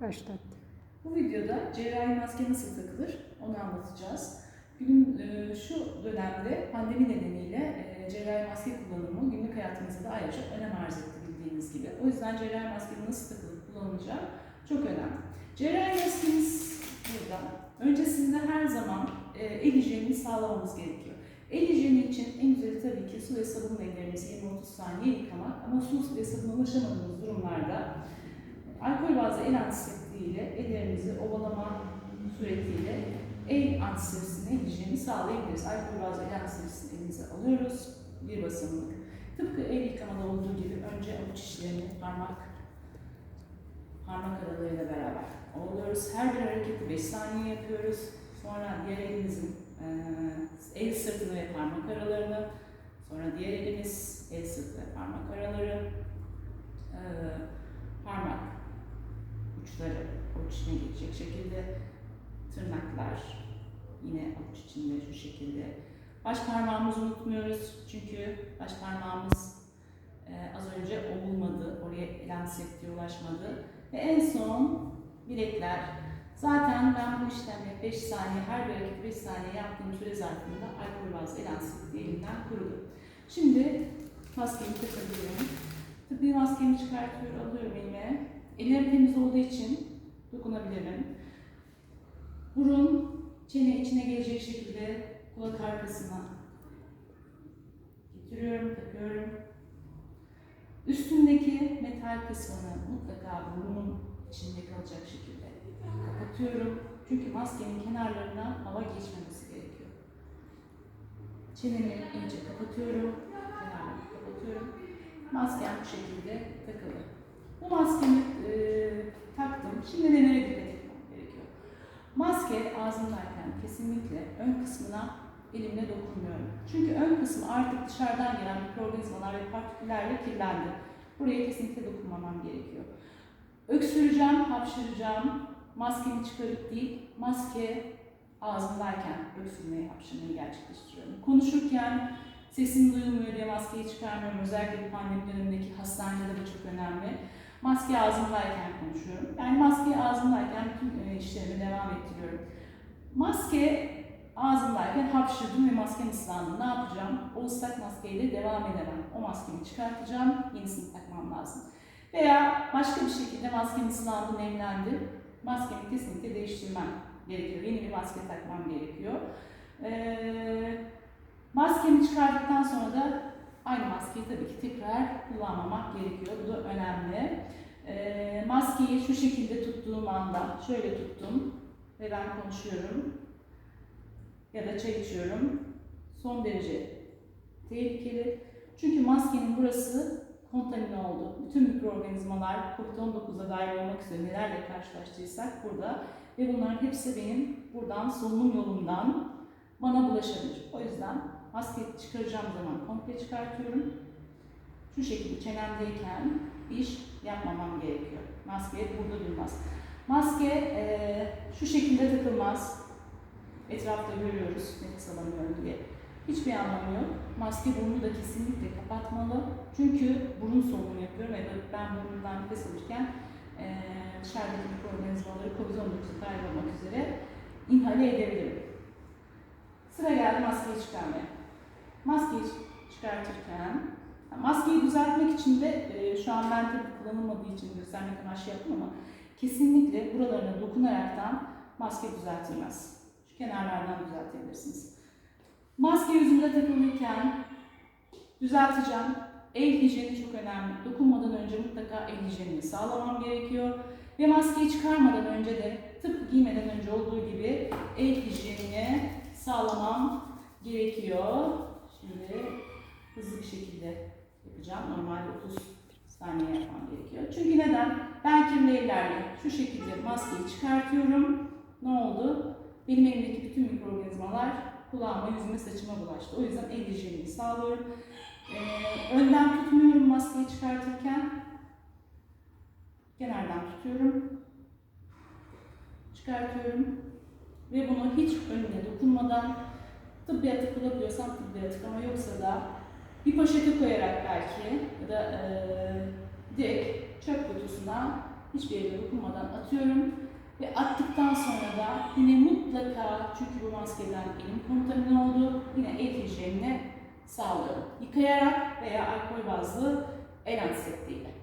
Başlat. Bu videoda cerrahi maske nasıl takılır onu anlatacağız. Günün e, şu dönemde pandemi nedeniyle e, cerrahi maske kullanımı günlük hayatımızda da ayrıca önem arz etti bildiğiniz gibi. O yüzden cerrahi maskenin nasıl takılıp kullanılacağı çok önemli. Cerrahi maskemiz burada. Öncesinde her zaman e, el hijyenini sağlamamız gerekiyor. El hijyeni için en güzeli tabii ki su ve sabunla ellerimizi 20-30 saniye yıkamak ama su ve sabuna ulaşamadığımız durumlarda alkol bazlı el antiseptiğiyle ellerimizi ovalama suretiyle el antisepsine hijyeni sağlayabiliriz. Alkol bazlı el antisepsini elimize alıyoruz. Bir basımlık. Tıpkı el yıkamada olduğu gibi önce avuç içlerini parmak parmak aralarıyla beraber oluyoruz. Her bir hareketi 5 saniye yapıyoruz. Sonra diğer elimizin eee, el sırtını ve parmak aralarını, sonra diğer elimiz el sırtı ve parmak araları, eee, parmak uçları avuç içine geçecek şekilde, tırnaklar yine avuç içinde şu şekilde. Baş parmağımızı unutmuyoruz çünkü baş parmağımız eee, az önce ovulmadı, oraya el antiseptiğe ulaşmadı. Ve en son bilekler. Zaten ben bu işlemi 5 saniye, her bir hareket 5 saniye yaptığım süre zarfında alkol bazlı el antiseptiği elimden kurudu. Şimdi maskemi takabiliyorum. Tıbbi maskemi çıkartıyorum, alıyorum elime. Ellerim temiz olduğu için dokunabilirim. Burun çene içine gelecek şekilde kulak arkasına getiriyorum, takıyorum. Üstündeki metal kısmını mutlaka burnunun içinde kalacak şekilde kapatıyorum. Çünkü maskenin kenarlarından hava geçmemesi gerekiyor. Çenemi iyice kapatıyorum. Kenarlarını kapatıyorum. Maskem bu şekilde takılı. Bu maskemi e. Şimdi nelere dikkat etmem gerekiyor? Maske ağzımdayken kesinlikle ön kısmına elimle dokunmuyorum. Çünkü ön kısmı artık dışarıdan gelen mikroorganizmalar ve partiküllerle kirlendi. Buraya kesinlikle dokunmamam gerekiyor. Öksüreceğim, hapşıracağım. Maskemi çıkarıp değil, maske ağzımdayken öksürmeyi, hapşırmayı gerçekleştiriyorum. Konuşurken sesim duyulmuyor diye maskeyi çıkarmıyorum. Özellikle bu pandemi dönemindeki hastanede de çok önemli. Maske ağzımdayken konuşuyorum. Yani maskeyi ağzımdayken bütün e, işlerimi devam ettiriyorum. Maske ağzımdayken hapşırdım ve maskem ıslandı. Ne yapacağım? O ıslak maskeyle devam edemem. O maskemi çıkartacağım, yenisini takmam lazım. Veya başka bir şekilde maskem ıslandı, nemlendi. Maskemi kesinlikle değiştirmem gerekiyor. Yeni bir maske takmam gerekiyor. Ee, maskemi çıkardıktan sonra da aynı maskeyi tabii ki tekrar kullanmamak gerekiyor. Bu da önemli. Ee, maskeyi şu şekilde tuttuğum anda, şöyle tuttum ve ben konuşuyorum ya da çay içiyorum. Son derece tehlikeli. Çünkü maskenin burası kontamine oldu. Bütün mikroorganizmalar COVID-19'a dair olmak üzere nelerle karşılaştıysak burada ve bunların hepsi benim buradan solunum yolumdan bana bulaşabilir. O yüzden maske çıkaracağım zaman komple çıkartıyorum. Şu şekilde çenemdeyken iş yapmamam gerekiyor. Maske burada durmaz. Maske eee, şu şekilde takılmaz. Etrafta görüyoruz nefes alamıyorum diye. Hiçbir anlamı yok. Maske burnu da kesinlikle kapatmalı. Çünkü burun solunumu yapıyorum ve ben burnumdan nefes alırken eee dışarıdaki mikroorganizmaları COVID-19'a dahil olmak üzere inhale edebilirim. Sıra geldi maskeyi çıkarmaya. Maskeyi çıkartırken, maskeyi düzeltmek için de e, şu an ben tabii kullanılmadığı için göstermek amaçlı yaptım ama kesinlikle buralarına dokunaraktan maske düzeltilmez. Şu kenarlardan düzeltebilirsiniz. Maske yüzümde takılırken düzelteceğim. El hijyeni çok önemli. Dokunmadan önce mutlaka el hijyenini sağlamam gerekiyor. Ve maskeyi çıkarmadan önce de tıpkı giymeden önce olduğu gibi el hijyenini sağlamam gerekiyor. Şimdi hızlı bir şekilde yapacağım. Normalde 30 saniye yapmam gerekiyor. Çünkü neden? Ben kirli ellerle şu şekilde maskeyi çıkartıyorum. Ne oldu? Benim elimdeki bütün mikroorganizmalar kulağıma, yüzüme, saçıma bulaştı. O yüzden el hijyenini sağlıyorum. Ee, önden tutmuyorum maskeyi çıkartırken. Kenardan tutuyorum. Çıkartıyorum. Ve bunu hiç önüne dokunmadan tıbbi atık bulabiliyorsam tıbbi atık ama yoksa da bir poşete koyarak belki ya da eee direkt çöp kutusuna hiçbir yere dokunmadan atıyorum. Ve attıktan sonra da yine mutlaka çünkü bu maskeden elim kontamine oldu. Yine el hijyenini sağlıyorum. Yıkayarak veya alkol bazlı el antiseptiğiyle.